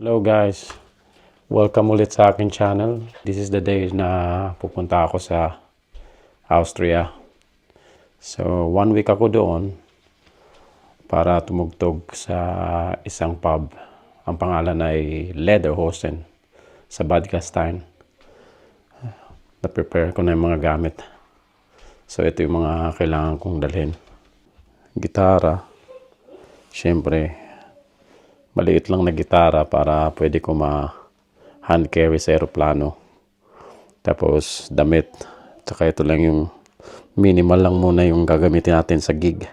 Hello guys, welcome ulit sa akin channel. This is the day na pupunta ako sa Austria. So one week ako doon para tumugtog sa isang pub. Ang pangalan ay Lederhosen sa Bad Gastein. Na-prepare ko na yung mga gamit. So ito yung mga kailangan kong dalhin. Gitara. Siyempre, maliit lang na gitara para pwede ko ma hand carry sa aeroplano. Tapos damit. Tsaka ito lang yung minimal lang muna yung gagamitin natin sa gig.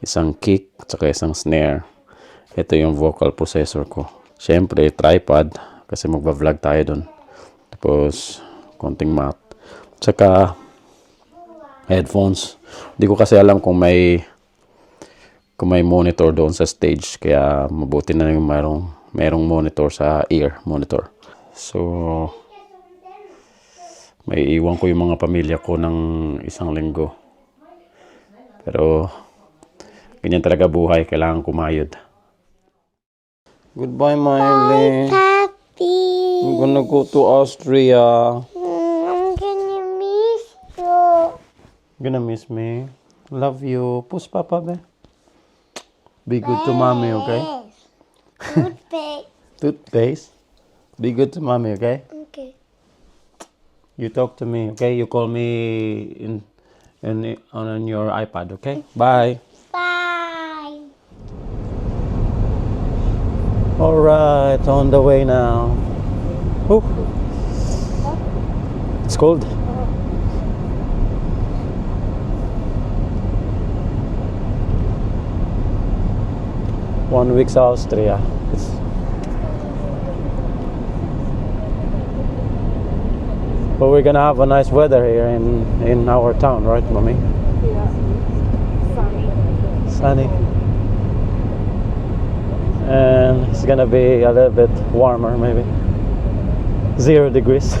Isang kick, tsaka isang snare. Ito yung vocal processor ko. Siyempre, tripod kasi magba-vlog tayo doon. Tapos, konting mat. Tsaka, headphones. Hindi ko kasi alam kung may kung may monitor doon sa stage kaya mabuti na yung mayroong, mayroong monitor sa ear monitor. So may iwan ko yung mga pamilya ko ng isang linggo. Pero ganyan talaga buhay kailangan kumayod. Goodbye Miley Happy. I'm gonna go to Austria. Mm, I'm gonna miss you. gonna miss me. Love you. Push papa be be good to mommy okay Toothpaste. toothpaste be good to mommy okay okay. You talk to me, okay? You call me in, in on your iPad, okay? Bye. Bye. All right, on the way now. Whew. It's cold. One week's Austria. It's but we're gonna have a nice weather here in in our town, right, mommy? Sunny. Sunny. And it's gonna be a little bit warmer, maybe zero degrees.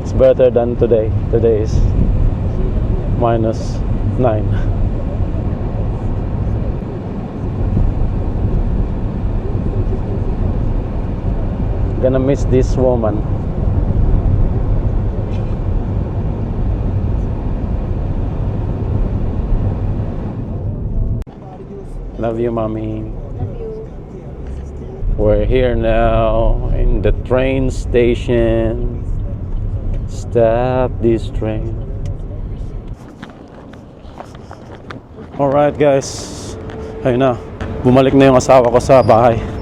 it's better than today. Today is minus nine. Gonna miss this woman. Love you, mommy. We're here now in the train station. Stop this train. Alright, guys. Ayun na. Bumalik na yung asawa ko sa bahay.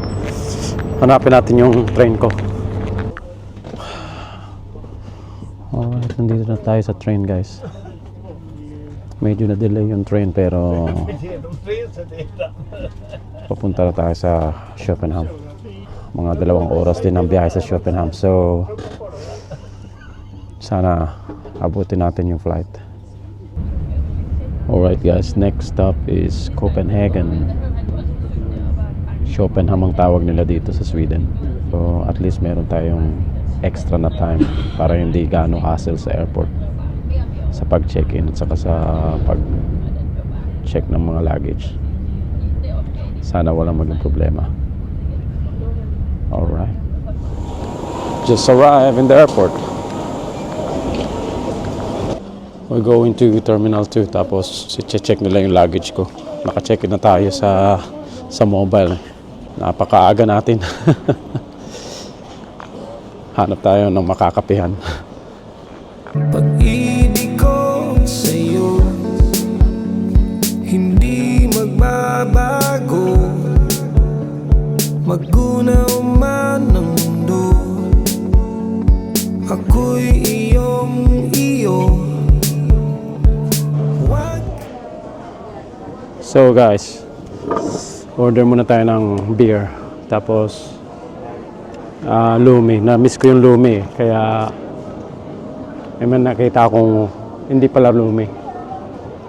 Hanapin natin yung train ko. Alright, nandito na tayo sa train, guys. Medyo na-delay yung train pero papunta na tayo sa Schopenham. Mga dalawang oras din ang biyahe sa Schopenham. So, sana abutin natin yung flight. Alright guys, next stop is Copenhagen. Schopenham ang tawag nila dito sa Sweden. So, at least meron tayong extra na time para hindi gaano hassle sa airport sa pag-check-in at saka sa pag-check ng mga luggage. Sana walang maging problema. Alright. Just arrived in the airport. We're going to Terminal 2 tapos check nila yung luggage ko. Naka-check in na tayo sa sa mobile. Napakaaga natin. Hanap tayo ng makakapihan. Pag-ibig ko sa'yo Hindi magbabago Magunaw man ang mundo Ako'y iyong iyo So guys, order muna tayo ng beer. Tapos ah lumi. Na-miss ko yung lumi. eh. Kaya may man nakita akong hindi pala lumi.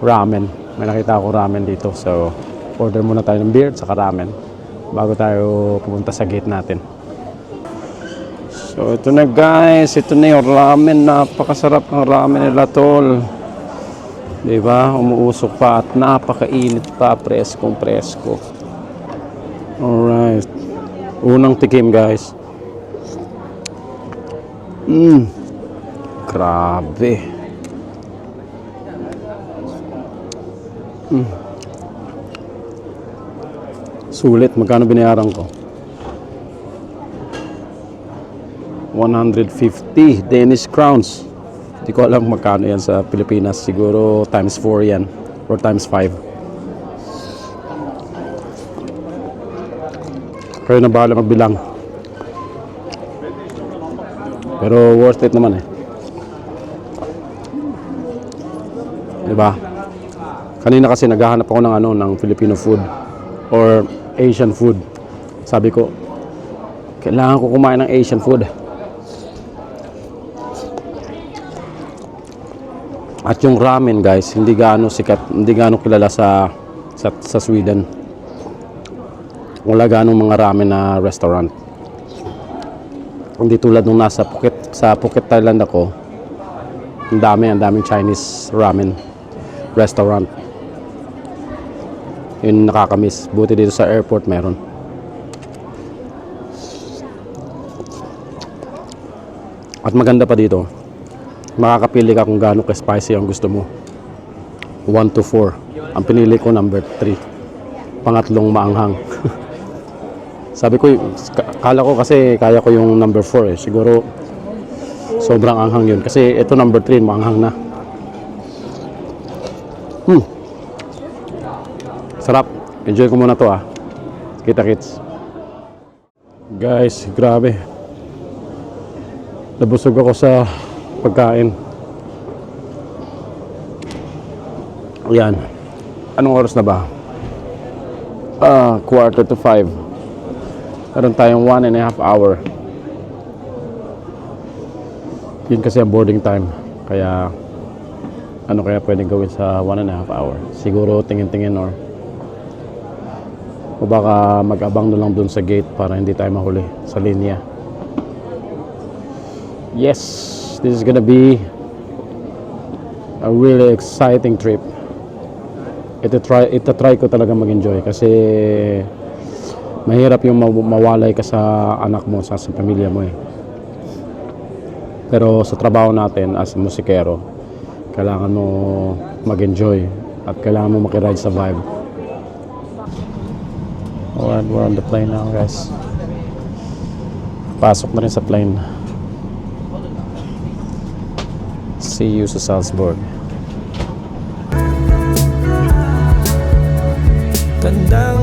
Ramen. May nakita ako ramen dito. So order muna tayo ng beer at ramen bago tayo pumunta sa gate natin. So ito na guys, ito na yung ramen. Napakasarap ng ramen nila tol. Di ba? Umuusok pa at napakainit pa, preskong presko. Alright. Unang tikim guys. Mmm. Grabe. Mm. Sulit. Magkano binayaran ko? 150 Danish crowns. Hindi ko alam magkano yan sa Pilipinas. Siguro times 4 yan. Or times 5. Kayo na bahala magbilang. Pero worth it naman eh. Diba? Kanina kasi naghahanap ako ng ano ng Filipino food or Asian food. Sabi ko, kailangan ko kumain ng Asian food. At yung ramen guys, hindi gaano sikat, hindi gaano kilala sa sa, sa Sweden. Wala ganong mga ramen na restaurant. Hindi tulad nung nasa Phuket, sa Phuket, Thailand ako. Ang dami, ang daming Chinese ramen restaurant. Yun nakakamiss. Buti dito sa airport meron. At maganda pa dito, makakapili ka kung gaano ka-spicy ang gusto mo. 1 to 4. Ang pinili ko number 3. Pangatlong maanghang. Sabi ko, ka- kala ko kasi kaya ko yung number 4 eh. Siguro sobrang anghang yun. Kasi ito number 3, maanghang na. Hmm. Sarap. Enjoy ko muna to ah. Kita kits. Guys, grabe. Nabusog ako sa pagkain. Yan. Anong oras na ba? Ah, quarter to five. Meron tayong one and a half hour. Yun kasi ang boarding time. Kaya, ano kaya pwedeng gawin sa one and a half hour? Siguro tingin-tingin or o baka mag-abang na lang dun sa gate para hindi tayo mahuli sa linya. Yes, this is gonna be a really exciting trip. Ito try, ito try ko talaga mag-enjoy kasi mahirap yung maw- mawalay ka sa anak mo, sa, sa pamilya mo eh. Pero sa trabaho natin as musikero, kailangan mo mag-enjoy at kailangan mo makiride sa vibe. Alright, we're on the plane now guys. Pasok na rin sa plane. See you sa Salzburg. Tandang-tanda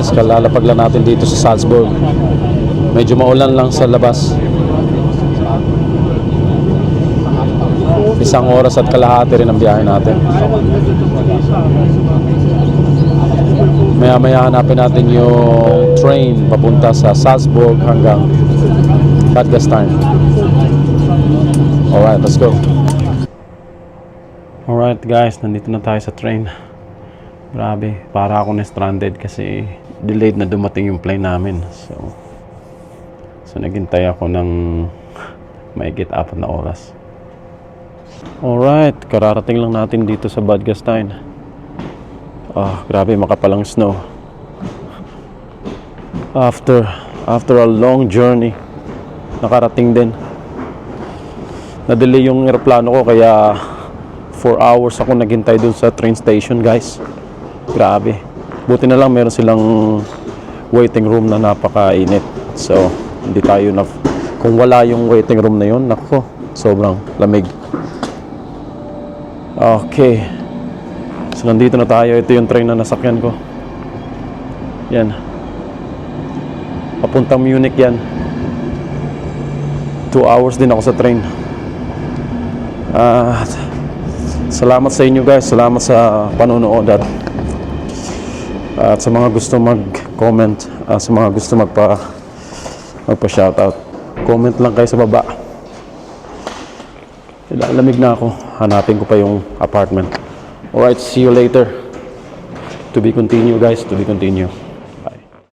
guys, kalalapag lang natin dito sa Salzburg. Medyo maulan lang sa labas. Isang oras at kalahati rin ang biyahe natin. Maya-maya hanapin natin yung train papunta sa Salzburg hanggang Bad Gastein. Alright, let's go. Alright guys, nandito na tayo sa train. Grabe, para ako na stranded kasi delayed na dumating yung plane namin. So, so naghintay ako ng maigit apat na oras. Alright, kararating lang natin dito sa Bad Gastein. Ah, grabe, makapalang snow. After, after a long journey, nakarating din. Na-delay yung aeroplano ko kaya 4 hours ako naghintay dun sa train station guys. Grabe. Buti na lang meron silang waiting room na napakainit. So, hindi tayo na... Kung wala yung waiting room na yun, nako, sobrang lamig. Okay. So, nandito na tayo. Ito yung train na nasakyan ko. Yan. Papuntang Munich yan. Two hours din ako sa train. Ah, salamat sa inyo guys. Salamat sa panonood at at sa mga gusto mag-comment, ah, sa mga gusto magpa magpa-shoutout, comment lang kayo sa baba. Ilalamig na ako. Hanapin ko pa yung apartment. Alright, see you later. To be continue guys, to be continue.